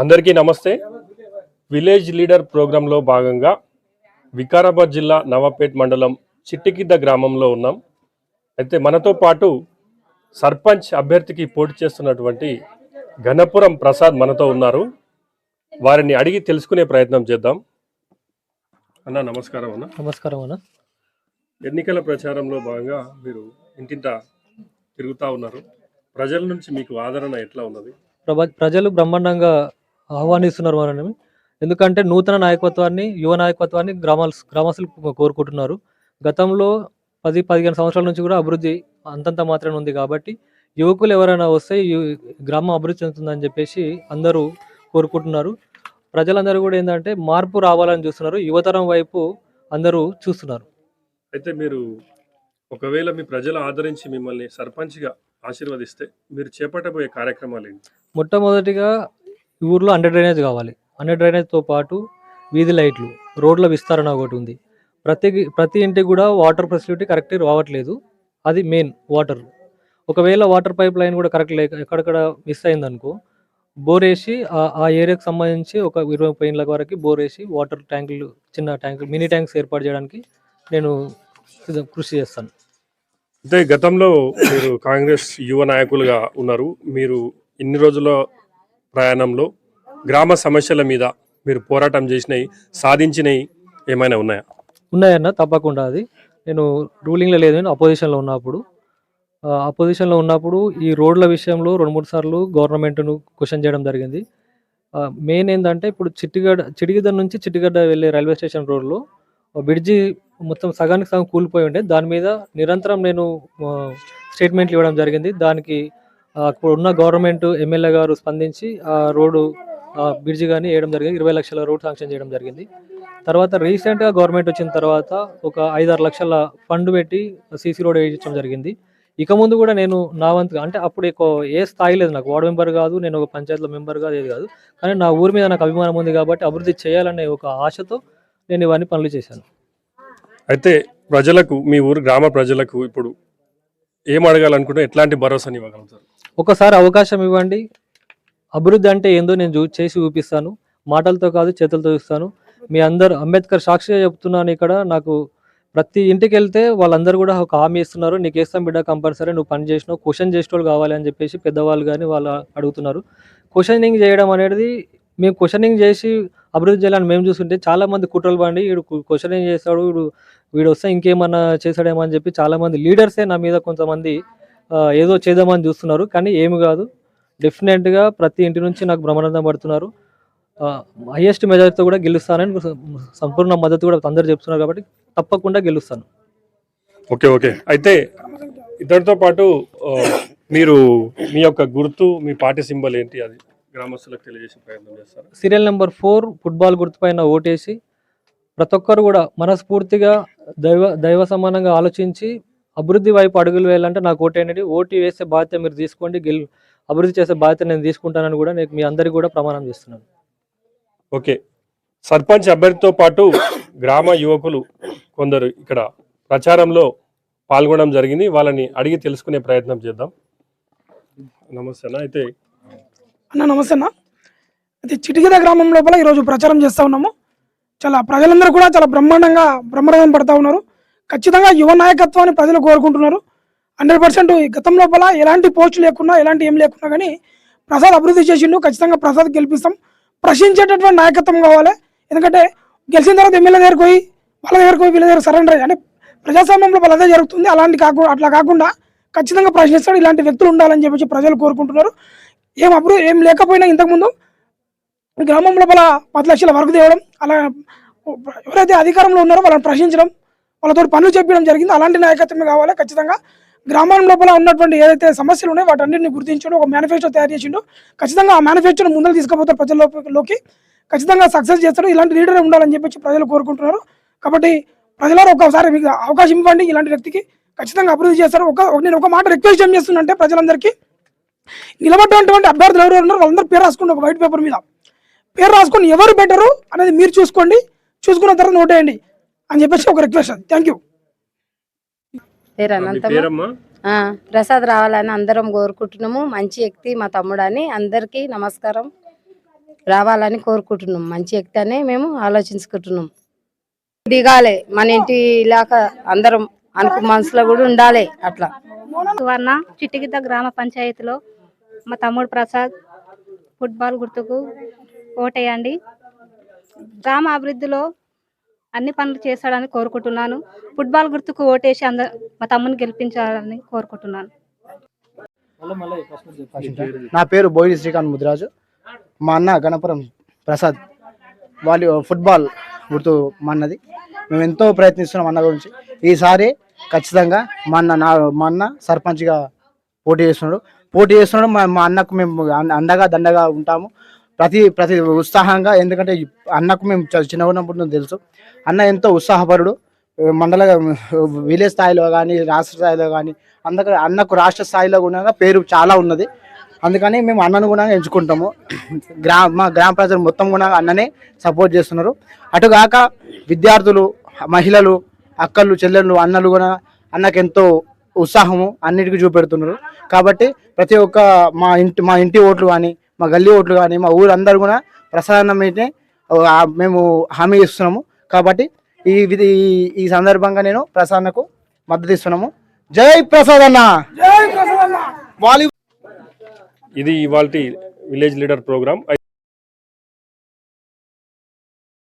అందరికీ నమస్తే. Village leader ప్రోగ్రాంలో భాగంగా వికారాబాద్ జిల్లా నవాపేట్ మండలం చిట్టికిద్ద గ్రామంలో ఉన్నాం. అయితే మనతో పాటు సర్పంచ్ అభ్యర్థికి పోటీ చేస్తున్నటువంటి ఘనపురం ప్రసాద్ మనతో ఉన్నారు. వారిని అడిగి తెలుసుకునే ప్రయత్నం చేద్దాం. అన్న నమస్కారం అన్న. నమస్కారం అన్న. ఎన్నికల ప్రచారంలో భాగంగా మీరు ఇంటింట తిరుగుతూ ఉన్నారు. ప్రజల నుంచి మీకు ఆదరణ ఎట్లా ఉన్నది? ప్రజలు బ్రహ్మాండంగా ఆహ్వానిస్తున్నారు మనని ఎందుకంటే నూతన నాయకత్వాన్ని యువ నాయకత్వాన్ని గ్రామాల గ్రామస్తులు కోరుకుంటున్నారు. గతంలో పది పదిహేను సంవత్సరాల నుంచి కూడా అభివృద్ధి అంతంత మాత్రమే ఉంది కాబట్టి యువకులు ఎవరైనా వస్తే గ్రామం అభివృద్ధి చెందుతుందని చెప్పేసి అందరూ కోరుకుంటున్నారు. ప్రజలందరూ కూడా ఏంటంటే మార్పు రావాలని చూస్తున్నారు. యువతరం వైపు అందరూ చూస్తున్నారు. అయితే మీరు ఒకవేళ మీ ప్రజలు ఆదరించి మిమ్మల్ని సర్పంచ్గా ఆశీర్వదిస్తే మీరు చేపట్టబోయే కార్యక్రమాలు ఏంటి? మొట్టమొదటిగా ఈ ఊర్లో అండర్ డ్రైనేజ్ కావాలి. అండర్ డ్రైనేజ్తో పాటు వీధి లైట్లు రోడ్ల విస్తరణ ఒకటి ఉంది. ప్రతి ప్రతి ఇంటికి కూడా వాటర్ ఫెసిలిటీ కరెక్ట్ రావట్లేదు. అది మెయిన్ వాటర్ ఒకవేళ వాటర్ పైప్ లైన్ కూడా కరెక్ట్ లేక ఎక్కడెక్కడ మిస్ అయిందనుకో బోర్ వేసి ఆ- ఏరియాకి సంబంధించి ఒక ఇరవై ముప్పై ఇండ్ల వరకు బోర్ వేసి వాటర్ ట్యాంకులు చిన్న ట్యాంకులు మినీ ట్యాంక్స్ ఏర్పాటు చేయడానికి నేను కృషి చేస్తాను. అయితే గతంలో మీరు కాంగ్రెస్ యువ నాయకులుగా ఉన్నారు. మీరు ఇన్ని రోజుల ప్రయాణంలో గ్రామ సమస్యల మీద మీరు పోరాటం చేసినవి సాధించినవి ఏమైనా ఉన్నాయా? ఉన్నాయన్న తప్పకుండా అది. నేను రూలింగ్లో లేదు నేను అపోజిషన్లో ఉన్నప్పుడు. అపోజిషన్లో ఉన్నప్పుడు ఈ రోడ్ల విషయంలో రెండు మూడు సార్లు గవర్నమెంట్ను క్వశ్చన్ చేయడం జరిగింది. మెయిన్ ఏంటంటే ఇప్పుడు చిట్టిగడ్డ చిటిగిద్ద నుంచి చిట్టిగడ్డ వెళ్ళే రైల్వే స్టేషన్ రోడ్లో బ్రిడ్జి మొత్తం సగానికి సగం కూలిపోయి ఉండే. దాని మీద నిరంతరం నేను స్టేట్మెంట్లు ఇవ్వడం జరిగింది. దానికి అప్పుడు ఉన్న గవర్నమెంట్ ఎమ్మెల్యే గారు స్పందించి ఆ రోడ్డు బ్రిడ్జ్ కానీ వేయడం జరిగింది. ఇరవై లక్షల రోడ్ శాంక్షన్ చేయడం జరిగింది. తర్వాత రీసెంట్గా గవర్నమెంట్ వచ్చిన తర్వాత ఒక ఐదారు లక్షల ఫండ్ పెట్టి సీసీ రోడ్ వేయించడం జరిగింది. ఇక ముందు కూడా నేను నా వంతుగా అంటే అప్పుడు ఎక్కువ ఏ స్థాయి లేదు నాకు. వార్డు మెంబర్ కాదు నేను ఒక పంచాయతీలో మెంబర్ కాదు ఏది కాదు. కానీ నా ఊరి మీద నాకు అభిమానం ఉంది కాబట్టి అభివృద్ధి చేయాలనే ఒక ఆశతో నేను ఇవన్నీ పనులు చేశాను. అయితే ప్రజలకు మీ ఊరు గ్రామ ప్రజలకు ఇప్పుడు ఏం అడగాలనుకుంటే ఎట్లాంటి భరోసాని ఇవ్వగలుగుతారు? ఒకసారి అవకాశం ఇవ్వండి. అభివృద్ధి అంటే ఏందో నేను చూ చేసి చూపిస్తాను. మాటలతో కాదు చేతులతో చూస్తాను మీ అందరు అంబేద్కర్ సాక్షిగా చెప్తున్నాను ఇక్కడ. నాకు ప్రతి ఇంటికి వెళ్తే వాళ్ళందరూ కూడా ఒక హామీ ఇస్తున్నారు. నీకు వేస్తాం బిడ్డ కంపల్సరీ నువ్వు పని చేసినావు. క్వశ్చన్ చేసిన కావాలి అని చెప్పేసి పెద్దవాళ్ళు కానీ వాళ్ళు అడుగుతున్నారు. క్వశ్చనింగ్ చేయడం అనేది మేము క్వశ్చనింగ్ చేసి అభివృద్ధి చేయాలని మేము చూస్తుంటే చాలామంది కుట్రలు బండి వీడు క్వశ్చనింగ్ చేస్తాడు వీడు వీడు వస్తే ఇంకేమన్నా చేశాడేమో అని చెప్పి చాలా మంది లీడర్సే నా మీద కొంతమంది ఏదో చేద్దామని చూస్తున్నారు కానీ ఏమి కాదు. డెఫినెట్గా ప్రతి ఇంటి నుంచి నాకు బ్రహ్మానందం పడుతున్నారు. హైయెస్ట్ మెజారిటీతో కూడా గెలుస్తానని సంపూర్ణ మద్దతు కూడా అందరు చెప్తున్నారు కాబట్టి తప్పకుండా గెలుస్తాను. Okay okay. అయితే ఇద్దరితో పాటు మీరు మీ యొక్క గుర్తు మీ పార్టీ సింబల్ ఏంటి? అది గ్రామస్తులకు తెలియజేసే ప్రయత్నం చేస్తారు. సీరియల్ నెంబర్ ఫోర్ ఫుట్బాల్ గుర్తుపైన ఓటేసి ప్రతి ఒక్కరు కూడా మనస్ఫూర్తిగా దైవ దైవ సమానంగా ఆలోచించి అభివృద్ధి వైపు అడుగులు వేయాలంటే నాకు ఓటేయండి ఓటు వేసే బాధ్యత మీరు తీసుకోండి. గెలు అభివృద్ధి చేసే బాధ్యత నేను తీసుకుంటానని కూడా నేను మీ అందరికీ కూడా ప్రమాణం చేస్తున్నాను. ఓకే. సర్పంచ్ అభ్యర్థితో పాటు గ్రామ యువకులు కొందరు ఇక్కడ ప్రచారంలో పాల్గొనడం జరిగింది. వాళ్ళని అడిగి తెలుసుకునే ప్రయత్నం చేద్దాం. నమస్తే అన్న. అయితే అన్న నమస్తే అన్న. అయితే చిటికిద గ్రామం లోపల ఈరోజు ప్రచారం చేస్తూ ఉన్నాము. చాలా ప్రజలందరూ కూడా చాలా బ్రహ్మాండంగా బ్రహ్మరథం పడతా ఉన్నారు. ఖచ్చితంగా యువ నాయకత్వాన్ని ప్రజలు కోరుకుంటున్నారు. హండ్రెడ్ పర్సెంట్ గతం లోపల ఎలాంటి పోస్టు లేకున్నా ఎలాంటి ఏం లేకున్నా కానీ ప్రసాద్ అభివృద్ధి చేసిండు. ఖచ్చితంగా ప్రసాద్ గెలిపిస్తాం. ప్రశ్నించేటటువంటి నాయకత్వం కావాలి. ఎందుకంటే గెలిచిన తర్వాత ఎమ్మెల్యే దగ్గరికి పోయి వాళ్ళ దగ్గరికి పోయి వీళ్ళ దగ్గర సరెండర్ అయ్యి అంటే ప్రజాస్వామ్యంలో వాళ్ళ అదే జరుగుతుంది. అలాంటి కాకుండా అట్లా కాకుండా ఖచ్చితంగా ప్రశ్నిస్తాడు. ఇలాంటి వ్యక్తులు ఉండాలని చెప్పేసి ప్రజలు కోరుకుంటున్నారు. ఏం అప్పుడు ఏం లేకపోయినా ఇంతకుముందు గ్రామం లోపల పది లక్షల వరకు తేవడం అలా ఎవరైతే అధికారంలో ఉన్నారో వాళ్ళని ప్రశ్నించడం వాళ్ళతో పనులు చెప్పడం జరిగింది. అలాంటి నాయకత్వమే కావాలి. ఖచ్చితంగా గ్రామం లోపల ఉన్నటువంటి ఏదైతే సమస్యలు ఉన్నాయో వాటన్నింటిని గుర్తించడం ఒక మేనిఫెస్టో తయారు చేసిండు. ఖచ్చితంగా ఆ మేనిఫెస్టోను ముందుకు తీసుకుపోతారు ప్రజల్లోకి ఖచ్చితంగా సక్సెస్ చేస్తారు. ఇలాంటి లీడర్ ఉండాలని చెప్పి ప్రజలు కోరుకుంటున్నారు. కాబట్టి ప్రజలారు ఒకసారి మీకు అవకాశం ఇవ్వండి. ఇలాంటి వ్యక్తికి ఖచ్చితంగా అభివృద్ధి చేస్తారు. ఒక నేను ఒక మాట రిక్వెస్ట్ ఏం చేస్తుందంటే ప్రజలందరికీ నిలబడ్డటువంటి అభ్యర్థులు ఎవరు ఉన్నారో వాళ్ళందరూ పేరు రాసుకోండి ఒక వైట్ పేపర్ మీద. పేరు రాసుకొని ఎవరు బెటరు అనేది మీరు చూసుకోండి. చూసుకున్న తర్వాత నోటేయండి అని చెప్పేసి ఒక రిక్వెస్ట్ థ్యాంక్ యూ ప్రసాద్ రావాలని అందరం కోరుకుంటున్నాము. మంచి వ్యక్తి మా తమ్ముడు అని అందరికీ నమస్కారం. రావాలని కోరుకుంటున్నాం. మంచి ఎక్కితేనే మేము ఆలోచించుకుంటున్నాం. దిగాలి. మన ఇంటి ఇలాక అందరం అనుకు మనసులో కూడా ఉండాలి అట్లా. సువర్ణ చిట్టిగిద్ద గ్రామ పంచాయతీలో మా తమ్ముడు ప్రసాద్ ఫుట్బాల్ గుర్తుకు ఓటేయండి. గ్రామ అభివృద్ధిలో అన్ని పనులు చేస్తాడని కోరుకుంటున్నాను. ఫుట్బాల్ గుర్తుకు ఓటేసి అంద మా తమ్ముని గెలిపించాలని కోరుకుంటున్నాను. నా పేరు బోయిని శ్రీకాంత్ ముదిరాజు. మా అన్న గణపురం ప్రసాద్ వాలీ ఫుట్బాల్ గుర్తు మా అన్నది. మేము ఎంతో ప్రయత్నిస్తున్నాం అన్న గురించి. ఈసారి ఖచ్చితంగా మా అన్న నా మా అన్న సర్పంచ్గా పోటీ చేస్తున్నాడు. పోటీ చేస్తున్నాడు. మా మా అన్నకు మేము అండగా దండగా ఉంటాము. ప్రతి ప్రతి ఉత్సాహంగా ఎందుకంటే అన్నకు మేము చ- చిన్నగా ఉన్నప్పుడు తెలుసు. అన్న ఎంతో ఉత్సాహపరుడు. మండల విలేజ్ స్థాయిలో కానీ రాష్ట్ర స్థాయిలో కానీ అందుకని అన్నకు రాష్ట్ర స్థాయిలో కూడా పేరు చాలా ఉన్నది. అందుకని మేము అన్నను కూడా ఎంచుకుంటాము. గ్రామ మా గ్రామ ప్రజలు మొత్తం కూడా అన్ననే సపోర్ట్ చేస్తున్నారు. అటుగాక విద్యార్థులు మహిళలు అక్కలు చెల్లెళ్ళు అన్నలు కూడా అన్నకు ఎంతో ఉత్సాహము అన్నిటికీ చూపెడుతున్నారు. కాబట్టి ప్రతి ఒక్క మా ఇంటి మా ఇంటి ఓట్లు కానీ మా గల్లీ ఓట్లు కానీ మా ఊరందరూ కూడా ప్రసాదమైతే మేము హామీ ఇస్తున్నాము. కాబట్టి ఈ విధి ఈ- సందర్భంగా నేను ప్రసాదకు మద్దతు ఇస్తున్నాము. జై ప్రసాద్ అన్న! ఇది ఇవాళ విలేజ్ లీడర్ ప్రోగ్రామ్